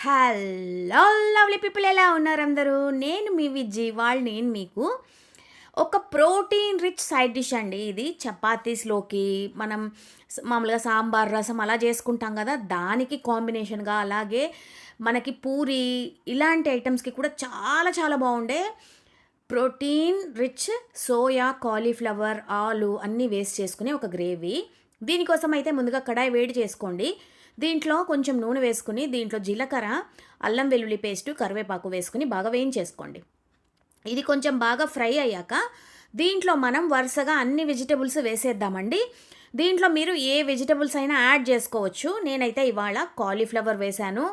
Hello lovely people ఎలా ఉన్నారు అందరూ? నేను మీ విజ్జి వాళ్ళు నేను మీకు ఒక ప్రోటీన్ రిచ్ సైడ్ డిష్ అండి ఇది చపాతీస్లోకి మనం మామూలుగా సాంబార్ రసం అలా చేసుకుంటాం కదా దానికి కాంబినేషన్గా అలాగే మనకి పూరి ఇలాంటి ఐటమ్స్కి కూడా చాలా చాలా బాగుండే ప్రోటీన్ రిచ్ సోయా కాలీఫ్లవర్ ఆలు అన్నీ వేస్ట్ చేసుకునే ఒక గ్రేవీ. దీనికోసం అయితే ముందుగా కడాయి వేడి చేసుకోండి. దీంట్లో కొంచెం నూనె వేసుకుని దీంట్లో జీలకర్ర అల్లం వెల్లుల్లి పేస్టు కరివేపాకు వేసుకుని బాగా వేయించేసుకోండి. ఇది కొంచెం బాగా ఫ్రై అయ్యాక దీంట్లో మనం వరుసగా అన్ని వెజిటబుల్స్ వేసేద్దామండి. దీంట్లో మీరు ఏ వెజిటబుల్స్ అయినా యాడ్ చేసుకోవచ్చు. నేనైతే ఇవాళ కాలీఫ్లవర్ వేశాను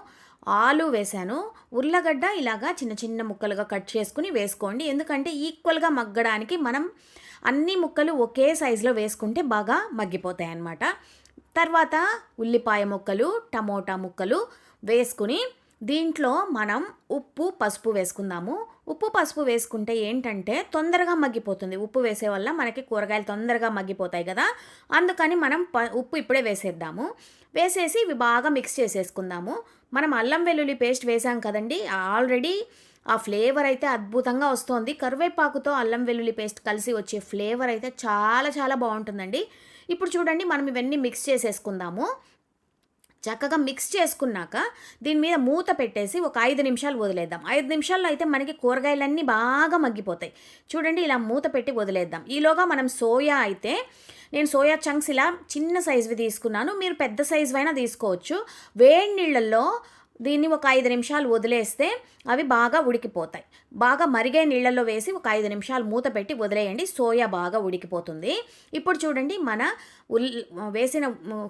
ఆలు వేశాను. ఉర్లగడ్డ ఇలాగా చిన్న చిన్న ముక్కలుగా కట్ చేసుకుని వేసుకోండి. ఎందుకంటే ఈక్వల్గా మగ్గడానికి మనం అన్ని ముక్కలు ఒకే సైజులో వేసుకుంటే బాగా మగ్గిపోతాయి అన్నమాట తర్వాత ఉల్లిపాయ ముక్కలు టమోటా ముక్కలు వేసుకుని దీంట్లో మనం ఉప్పు పసుపు వేసుకుందాము. ఉప్పు పసుపు వేసుకుంటే ఏంటంటే తొందరగా మగ్గిపోతుంది. ఉప్పు వేసే వల్ల మనకి కూరగాయలు తొందరగా మగ్గిపోతాయి కదా. అందుకని మనం ప ఉప్పు ఇప్పుడే వేసేద్దాము. వేసేసి ఇవి బాగా మిక్స్ చేసేసుకుందాము. మనం అల్లం వెల్లుల్లి పేస్ట్ వేసాం కదండి ఆల్రెడీ ఆ ఫ్లేవర్ అయితే అద్భుతంగా వస్తుంది. కరివేపాకుతో అల్లం వెల్లుల్లి పేస్ట్ కలిసి వచ్చే ఫ్లేవర్ అయితే చాలా చాలా బాగుంటుందండి. ఇప్పుడు చూడండి మనం ఇవన్నీ మిక్స్ చేసేసుకుందాము. చక్కగా మిక్స్ చేసుకున్నాక దీని మీద మూత పెట్టేసి ఒక ఐదు నిమిషాలు వదిలేద్దాం. ఐదు నిమిషాల్లో అయితే మనకి కూరగాయలన్నీ బాగా మగ్గిపోతాయి. చూడండి ఇలా మూత పెట్టి వదిలేద్దాం. ఈలోగా మనం సోయా అయితే నేను సోయా చంక్స్ ఇలా చిన్న సైజువి తీసుకున్నాను. మీరు పెద్ద సైజు అయినా తీసుకోవచ్చు. వేడి నీళ్ళల్లో దీన్ని ఒక ఐదు నిమిషాలు వదిలేస్తే అవి బాగా ఉడికిపోతాయి. బాగా మరిగే నీళ్ళల్లో వేసి ఒక ఐదు నిమిషాలు మూత పెట్టి వదిలేయండి. సోయా బాగా ఉడికిపోతుంది. ఇప్పుడు చూడండి మన ఉల్ వేసిన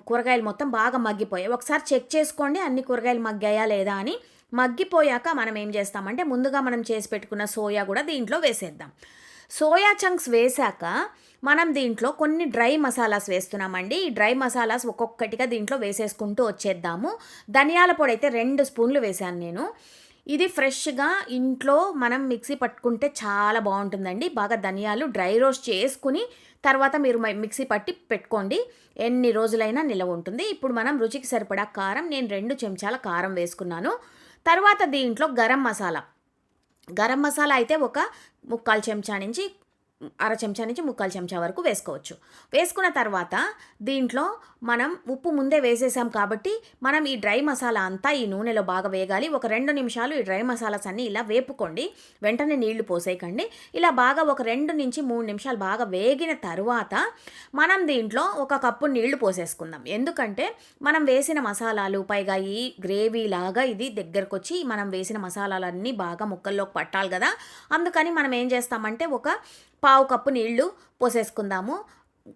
కూరగాయలు మొత్తం బాగా మగ్గిపోయాయి. ఒకసారి చెక్ చేసుకోండి అన్ని కూరగాయలు మగ్గాయా లేదా అని. మగ్గిపోయాక మనం ఏం చేస్తామంటే ముందుగా మనం చేసి పెట్టుకున్న సోయా కూడా దీంట్లో వేసేద్దాం. సోయా చంక్స్ వేశాక మనం దీంట్లో కొన్ని డ్రై మసాలాస్ వేస్తున్నామండి. ఈ డ్రై మసాలాస్ ఒక్కొక్కటిగా దీంట్లో వేసేసుకుంటూ వచ్చేద్దాము. ధనియాల పొడి అయితే రెండు స్పూన్లు వేశాను నేను. ఇది ఫ్రెష్గా ఇంట్లో మనం మిక్సీ పట్టుకుంటే చాలా బాగుంటుందండి. బాగా ధనియాలు డ్రై రోస్ట్ చేసుకుని తర్వాత మీరు మిక్సీ పట్టి పెట్టుకోండి. ఎన్ని రోజులైనా నిలవ ఉంటుంది. ఇప్పుడు మనం రుచికి సరిపడా కారం నేను రెండు చెంచాల కారం వేసుకున్నాను. తర్వాత దీంట్లో గరం మసాలా. గరం మసాలా అయితే ఒక ముక్కాలు చెంచా నుంచి అర చెంచా నుంచి ముక్కాలు చెంచా వరకు వేసుకోవచ్చు. వేసుకున్న తర్వాత దీంట్లో మనం ఉప్పు ముందే వేసేసాం కాబట్టి మనం ఈ డ్రై మసాలా అంతా ఈ నూనెలో బాగా వేగాలి. ఒక రెండు నిమిషాలు ఈ డ్రై మసాలాస్ అన్నీ ఇలా వేపుకోండి. వెంటనే నీళ్ళు పోసేయకండి. ఇలా బాగా ఒక రెండు నుంచి మూడు నిమిషాలు బాగా వేగిన తర్వాత మనం దీంట్లో ఒక కప్పు నీళ్ళు పోసేసుకుందాం. ఎందుకంటే మనం వేసిన మసాలాలు పైగా ఈ గ్రేవీ లాగా ఇది దగ్గరకు వచ్చి మనం వేసిన మసాలాలన్నీ బాగా ముక్కల్లోకి పట్టాలి కదా. అందుకని మనం ఏం చేస్తామంటే ఒక పావు కప్పు నీళ్ళు పోసేసుకుందాము.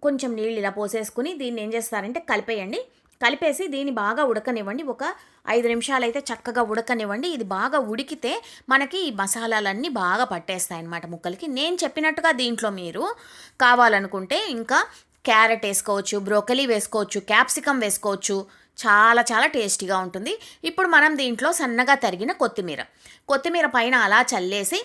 కొంచెం నీళ్ళు ఇలా పోసేసుకుని దీన్ని ఏం చేస్తారంటే కలిపేయండి. కలిపేసి దీన్ని బాగా ఉడకనివ్వండి. ఒక ఐదు నిమిషాలు అయితే చక్కగా ఉడకనివ్వండి. ఇది బాగా ఉడికితే మనకి ఈ మసాలాలన్నీ బాగా పట్టేస్తాయి అన్నమాట ముక్కలకి. నేను చెప్పినట్టుగా దీంట్లో మీరు కావాలనుకుంటే ఇంకా క్యారెట్ వేసుకోవచ్చు బ్రోకలీ వేసుకోవచ్చు క్యాప్సికమ్ వేసుకోవచ్చు. చాలా చాలా టేస్టీగా ఉంటుంది. ఇప్పుడు మనం దీంట్లో సన్నగా తరిగిన కొత్తిమీర. కొత్తిమీర పైన అలా చల్లేసి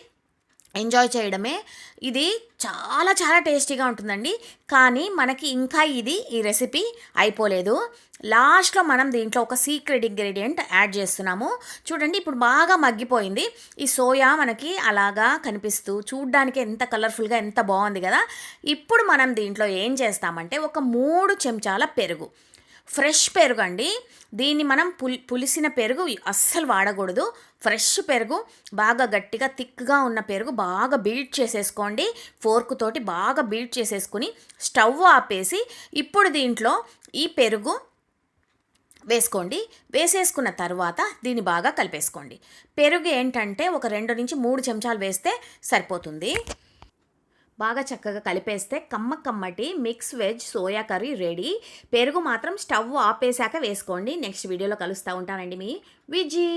ఎంజాయ్ చేయడమే. ఇది చాలా చాలా టేస్టీగా ఉంటుందండి. కానీ మనకి ఇంకా ఇది ఈ రెసిపీ అయిపోలేదు. లాస్ట్లో మనం దీంట్లో ఒక సీక్రెట్ ఇంగ్రీడియంట్ యాడ్ చేస్తున్నాము. చూడండి ఇప్పుడు బాగా మగ్గిపోయింది. ఈ సోయా మనకి అలాగా కనిపిస్తూ చూడ్డానికి ఎంత కలర్ఫుల్గా ఎంత బాగుంది కదా. ఇప్పుడు మనం దీంట్లో ఏం చేస్తామంటే ఒక మూడు చెంచాల పెరుగు. ఫ్రెష్ పెరుగు అండి. దీన్ని మనం పులి పులిసిన పెరుగు అస్సలు వాడకూడదు. ఫ్రెష్ పెరుగు బాగా గట్టిగా థిక్గా ఉన్న పెరుగు బాగా బీట్ చేసేసుకోండి. ఫోర్క్ తోటి బాగా బీట్ చేసేసుకుని స్టవ్ ఆపేసి ఇప్పుడు దీంట్లో ఈ పెరుగు వేసుకోండి. వేసేసుకున్న తర్వాత దీన్ని బాగా కలిపేసుకోండి. పెరుగు ఏంటంటే ఒక రెండు నుంచి మూడు చెంచాలు వేస్తే సరిపోతుంది. బాగా చక్కగా కలిపేస్తే కమ్మ కమ్మటి mix veg soya curry ready. పెరుగు మాత్రం స్టవ్ ఆపేశాక వేసుకోండి. నెక్స్ట్ వీడియోలో కలుస్తూ ఉంటానండి మీ విజీ.